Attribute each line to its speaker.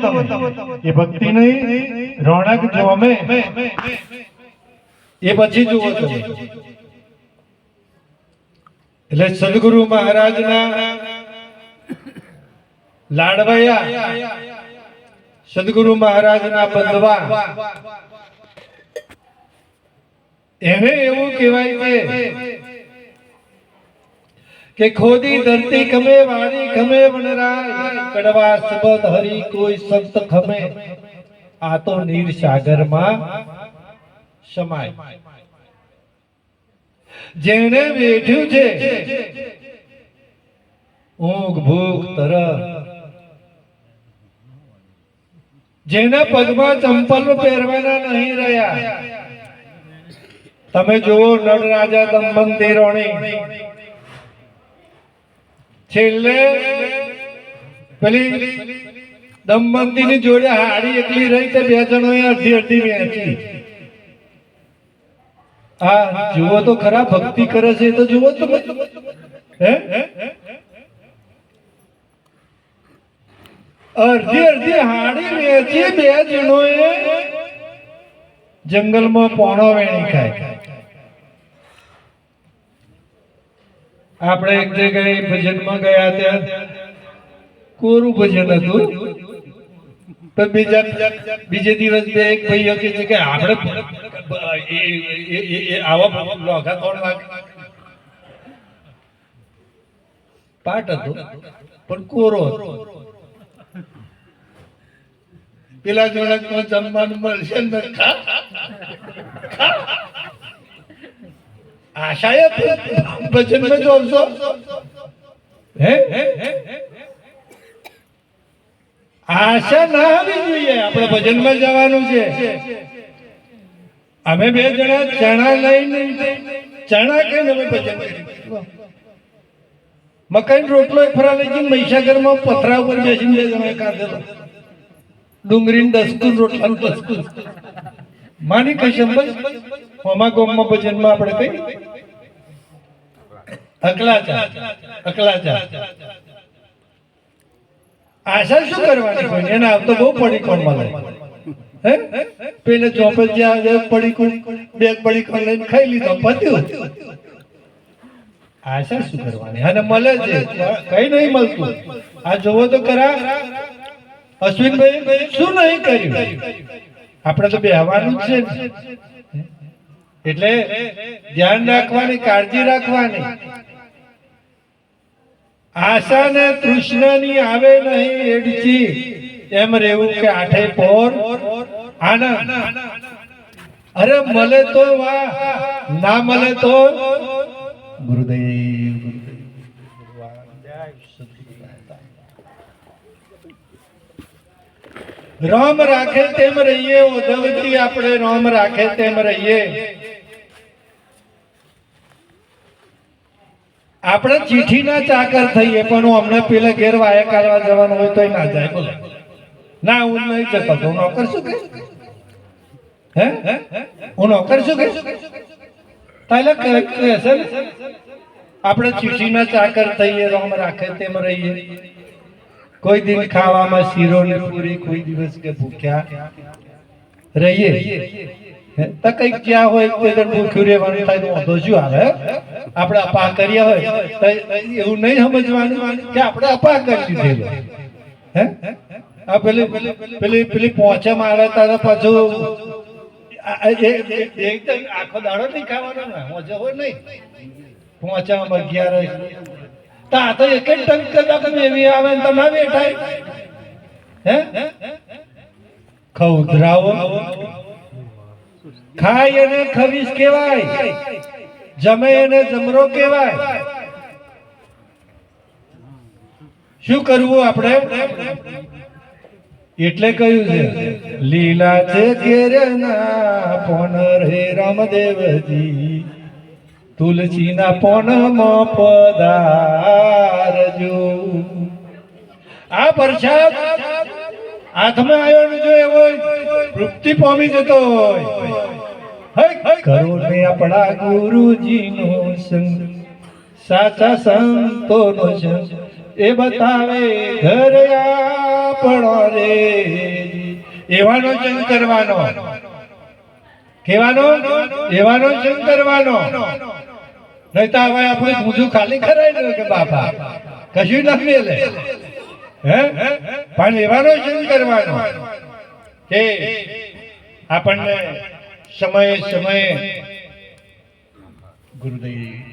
Speaker 1: એ ભક્તિ નહીં રોનક જો અમે, એ પછી જુઓ તમે એટલે સદગુરુ મહારાજના લાડવયા સદગુરુ મહારાજના બંધવા એને એવું કહેવાય છે કે ખોદી ધરતી ખમે, વાણી ખમે, વનરાય. કડવા સબદ હરી કોઈ સંત ખમે. આ તો નીર સાગરમાં સમાય. જેણે વેઠ્યું છે, ઊંઘ ભૂખ તરફ જેના પગમાં ચંપલ પહેરવાના નહીં રહ્યા. તમે જુઓ નળ રાજા દમબંધી રોણી. છેલ્લે પેલી દમબંધી ની જોડે હાડી એકલી રહી તે બે જણો અડધી અડધી વેચી હા જુઓ તો ખરા, ભક્તિ કરે છે તો જુઓ તો હે? અડધી અડધી હાડી વેચી બે જણોએ જંગલમાં પોણો વેણી ખાય. આપણે એક જગ્યાએ ભજનમાં ગયા ત્યાં કોરું ભજન હતું? તો બીજા બીજે દિવસ બે એક ભાઈઓ કે છે કે આપણે આવા લોઘા કોણ વાગે પાઠ હતો, પણ કોરો હતો. પેલા જોડે જમવાનું મળશે ને ખા. આશાએ ભજનમાં જોશો હે? આશા ના આવી જોઈએ, આપણે ભજનમાં જવાનું છે. અમે બે જણા ચણા લઈને ચણા કહીને અમે ભજન મકાઈ રોટલો એક ફરા લઈ જઈને મહીસાગરમાં પથરા ઉપર બેસીને બે જણા ખાધેલો ડુંગળી દસકું રોટલા દસકું માની કશમ બસ હોમા ગોમમાં ભજનમાં આપણે કઈ આશા શું કરવાની કોઈને એને આવતો બહુ પડી કોણ મળે. હે? પેલે ચોપે જ્યાં પડી બે પડી કોણ લઈને ખાઈ લીધો, પત્યું. આશા શું કરવાની? અને મળે છે. કઈ નહીં મળતું. આ જોવો તો ખરા અશ્વિનભાઈ, શું નહીં કર્યું? આપણે તો બેહવાનું જ છે. એટલે ધ્યાન રાખવાની, કાળજી રાખવાની. આશા ને તૃષ્ણાની આવે નહીં એડચી. એમ રહેવું કે આઠે પોર. આનંદ અરે મળે તો વાહ. ના મળે તો ગુરુદેવ રામ રાખે તેમ રહીએ ઉદ્ધવજી આપણે રામ રાખે તેમ રહીએ. આપણે ચીઠીના ચાકર થઈએ, પણ હું અમને પેલા ઘેર વાયા કાઢવા જવાનું હોય તોય ના જાય, બોલો. ના, હું નહીં જતો, તો નોકર શું કે? હે? હું નોકર શું કે? તાલે કહેશે આપણે ચીઠીના ચાકર થઈએ, રોમ રાખે, તેમ રહીએ. કોઈ દિન ખાવામાં શીરો ને પૂરી, કોઈ દિવસ કે ભૂખ્યા. રહીએ? તો કંઈક ક્યાં હોય, કોઈ ભૂખ્યું રહેવાનું થાય તો વાંધો શું આવે? આપણે અપા કર્યા હોય એવું નહીં સમજવાનું કે આપણે અપા કરી દીધેલો. હે? આ પેલી પેલી પેલી પહોંચે મારે તારે પાછું એકદમ આખો તો એક જ ટંક કદાચ એવી આવે ને તો ના બેઠાય એને ખવીસ કહેવાય. જમે એને જમરો કહેવાય. શું કરવું આપણે? એટલે કહ્યું છે, લીલા છે ઘેરના પોન રે રામદેવજી. તુલસીના પોનમાં પધારજો આ પ્રસાદ હાથમાં આવ્યો ને જો એવો તૃપ્તિ પામી જતો હોય. કરો ને આપણા ગુરુજીનો સંગ. સાચા સંતોનો સંગ. એ બતાવે, ઘર આપણો રે. એવાનો સંગ કરવાનો. કેવાનો? એવાનો સંગ કરવાનો. નહીં તો હવે આપણે બીજું ખાલી ખરાય ને કે બાપા? કશું ના મેલે હે? પણ એવાનો સંગ કરવાનો. કે આપણને સમયે સમયે. ગુરુદેવ.